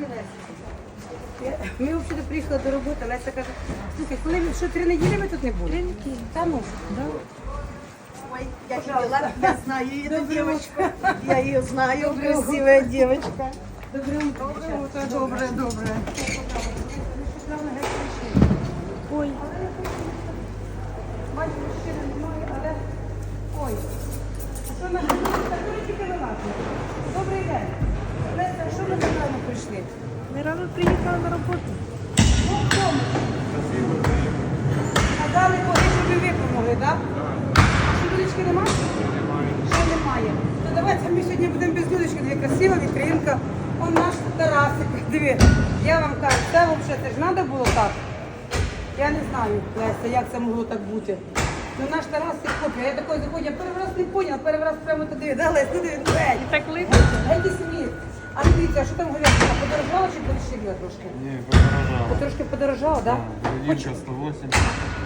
Леся. Ми взагалі приїхали до роботи, Леся каже, слухай, коли ми, що три неділі ми тут не були? Три неділі. Та ну, Ой, я видела, я знаю эту девочку. Я ее знаю, красивая девочка. добре утро. Добре утро. Доброе, доброе. Ой. Бачу, мужчини немає, але... Ой. А що на Так тільки вилазить. Добрий день. Леся, а що ми так рано прийшли? Ми рано приїхали на роботу. Ну, вдома. Казали, коли щоб і ви помогли, так? А що людочки немає? Ще немає. То давайте ми сьогодні будемо без людочки. Дві красива вітринка. Он наш Тарасик. Диви. Я вам кажу, це взагалі це ж треба було так. Я не знаю, Леся, як це могло так бути. Ну наш Тарасик копія. Я такої заходжу, я перший раз не поняла, перший раз прямо туди. Да, Лесь, ну диви, двері. Так липко. Геть сміт. А ну дивіться, а що там говорять? Подорожала чи подешевіла трошки? Не, подорожало. Трошки подорожала, так? Да? Единка 180,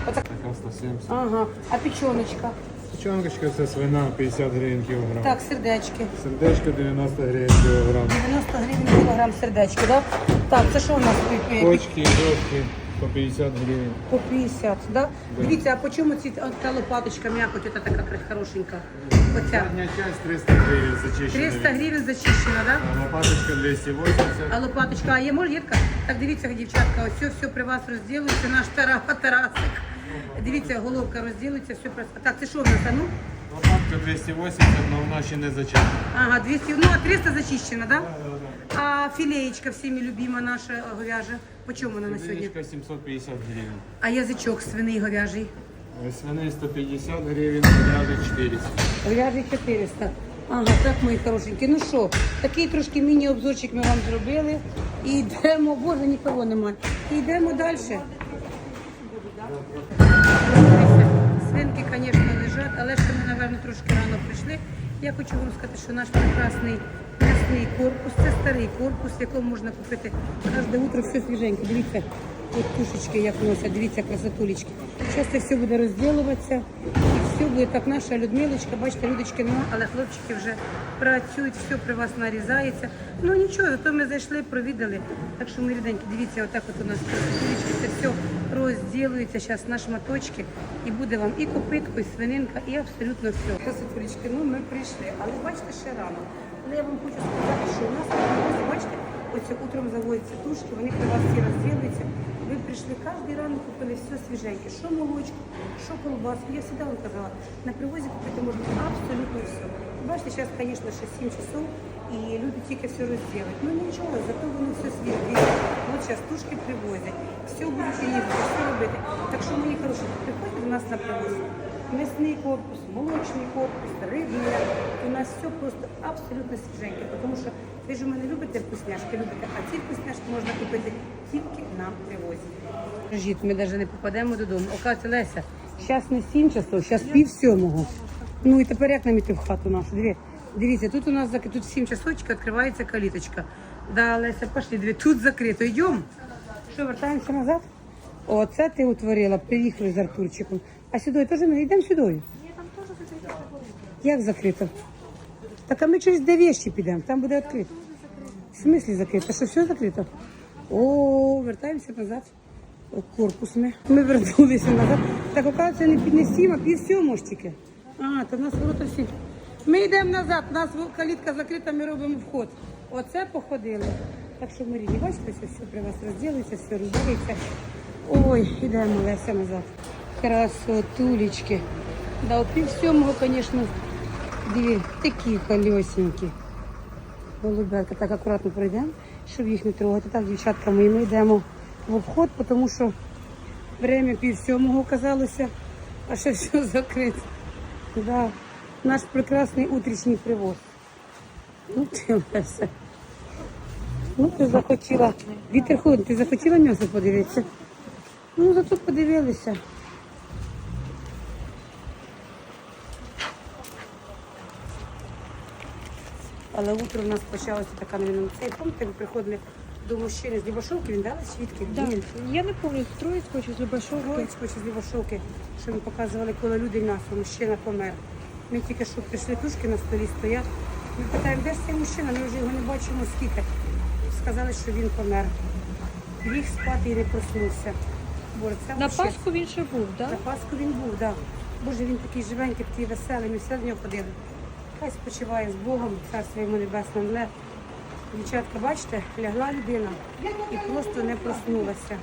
Отак. така 170. Ага. А печеночка? Печеночка це свина 50 гривень кілограм. Так, сердечки. Сердечко 90 гривень кілограм. 90 гривень кілограм сердечки, так? Так, це що у нас пі- пі- Почки і дошки по 50 гривень. по 50, да? Да. Дивіться, а по чому ці та лопаточка м'якоть, ота така хорошенька? Оця. Задня часть 300 гривень зачищена. 300 гривень зачищена, да? А лопаточка 280. А лопаточка, а є моргітка? Так дивіться, дівчатка, ось все, все при вас розділується, наш Тара, Тарасик. Дивіться, головка розділиться, все при Так, це що в нас, а ну? Лопатка 280, но вона ще не зачищена. Ага, 200, ну а 300 зачищена, да? А філеєчка всіми любима наша говяжа. По чому вона на сьогодні? Сердечко 750 гривень. А язичок свиний говяжий? Свини 150 гривень, говяжий 400. Говяжий 400. Ага, так, мої хорошенькі. Ну що, такий трошки міні-обзорчик ми вам зробили. І йдемо, боже, нікого немає. І йдемо далі. Свинки, звісно, лежать, але ще ми, напевно, трошки рано прийшли. Я хочу вам сказати, що наш прекрасний м'ясний корпус, це старий корпус, якому можна купити кожне утро все свіженьке. Дивіться, от тушечки як носять, дивіться, красотулечки. Зараз це все буде розділуватися. І все буде так, наша Людмилочка, бачите, Людочки нема, але хлопчики вже працюють, все при вас нарізається. Ну нічого, зато ми зайшли, провідали. Так що ми ріденькі, дивіться, отак от у нас красотулечки, це все розділується зараз на шматочки. І буде вам і копитко, і свининка, і абсолютно все. Красотулечки, ну ми прийшли, але бачите, ще рано. Але я вам хочу сказати, що у нас на привозі, бачите, ось утром заводяться тушки, вони при вас всі розділуються. Ви прийшли кожен ранок, купили все свіженьке, що молочку, що колбаску. Я завжди вам казала, на привозі купити можна абсолютно все. Бачите, зараз, звісно, ще 7 часов, і люди тільки все розділять. Ну нічого, зато воно все свіже. От зараз тушки привозять, все будуть їздити, все робити. Так що, мої хороші, приходьте до нас на привоз. М'ясний корпус, молочний корпус, рибний. У нас все просто абсолютно свіженьке, тому що ви ж у мене любите вкусняшки, любите, а ці вкусняшки можна купити тільки на привозі. Жіт, ми навіть не попадемо додому. Оказується, Леся, зараз не 7 часов, зараз пів сьомого. Ну і тепер як нам іти в хату нашу? Диві, дивіться, тут у нас тут в 7 часочок відкривається каліточка. Да, Леся, пошли, диві, тут закрито. Йдемо. Що, вертаємося назад? Оце ти утворила, приїхали з Артурчиком. А сюди теж ми йдемо сюди. Ні, там теж закрито. Як закрито? Так а ми через де вещі підемо, там буде відкрито. В смислі закрито? Що все закрито? О, вертаємося назад. О, корпус ми. Ми вернулися назад. Так оказується не піднесімо, пів сьому ж тільки. А, то в нас ворота всі. Ми йдемо назад, у нас калітка закрита, ми робимо вход. Оце походили. Так що ми бачите, це все при вас розділиться, все розділиться. Ой, йдемо Леся назад. Красотулечки. Да, у пів сьомого, звісно, дві такі колесенькі. Голубятка, так акуратно пройдемо, щоб їх не трогати. Так, дівчатка, ми, ми йдемо в обход, тому що время пів сьомого оказалося, а ще все закрито. Да. Наш прекрасний утрішній привоз. Ну ти. Ну ти захотіла. Вітер холодний, ти захотіла м'ясо подивитися? Ну, зато подивилися. Але утро в нас почалося така новина. Цей пам'ятаєте, ви приходили до мужчини з Любашовки, він дали свідки? Да. Він Я не помню, строїть хоче з Любашовки. Троїцьку чи з Любашовки, що ми показували, коли люди м'ясо, мужчина помер. Ми тільки що прийшли тушки на столі стоять. Ми питаємо, де ж цей мужчина, ми вже його не бачимо скільки. сказали, що він помер. Ліг спати і не проснувся. Боже, це На вообще- Пасху він ще був, так? на Пасху він був, так. Боже, він такий живенький, такий веселий, ми все до нього ходили. Хай спочиває з Богом, царство йому небесне мле. Дівчатка, бачите, лягла людина і просто не проснулася.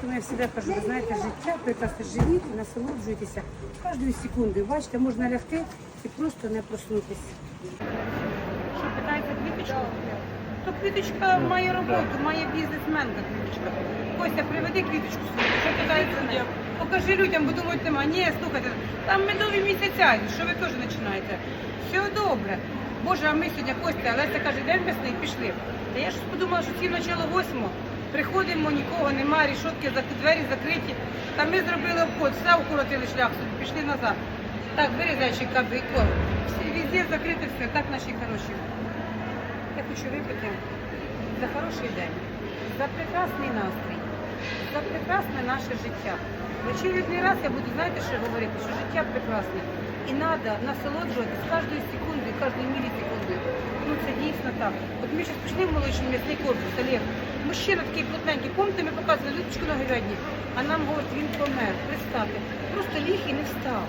Тому я завжди кажу, ви знаєте, життя прекрасне, живіть, насолоджуйтеся кожною секундою. Бачите, можна лягти і просто не проснутися. Що питається квіточку? То квіточка має роботу, має бізнесменка квіточка. Костя, приведи квіточку свою. Що питається? Покажи людям, бо думають, нема. Ні, слухайте, там медові місяця, що ви теж починаєте. Все добре. Боже, а ми сьогодні, Костя, Леся каже, день весни, пішли. Та я ж подумала, що ці начало восьмого. Приходимо, нікого немає, рішотки, двері закриті. Та ми зробили обход, все укоротили шлях собі, пішли назад. Так, бери зайчик кави, корм. Везде закрите все, так наші хороші. Я хочу випити за хороший день, за прекрасний настрій, за прекрасне наше життя. В очередний раз я буду, знаєте, що говорити, що життя прекрасне. І треба насолоджуватись кожною секундою, кожною мілісекундою. Ну це дійсно так. От ми зараз пішли в молочний м'ясний корпус, Олег. Мужчина такий плотненький, помните, ми показували Людочку на говядні, а нам говорять, він помер, представте. Просто ліг і не встав.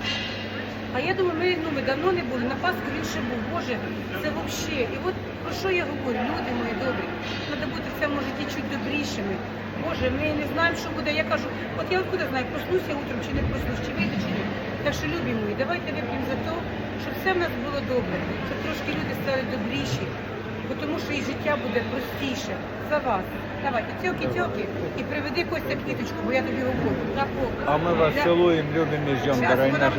А я думаю, ми, ну, ми давно не були, на Пасху він ще був. Боже, це взагалі. І от про що я говорю, люди мої добрі, треба бути в цьому житті чуть добрішими. Боже, ми не знаємо, що буде. Я кажу, от я откуда знаю, проснуся утром чи не проснусь, чи вийду, чи ні. Так що, любі мої, давайте вип'ємо за те, щоб все в нас було добре, щоб трошки люди стали добріші, бо тому що і життя буде простіше. За вас. Давайте, тьоки-тьоки, і приведи Костя квіточку, бо я тобі говорю. На бок. А мы вас Да. целуем, любим и ждем, Щас дорогие вона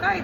хай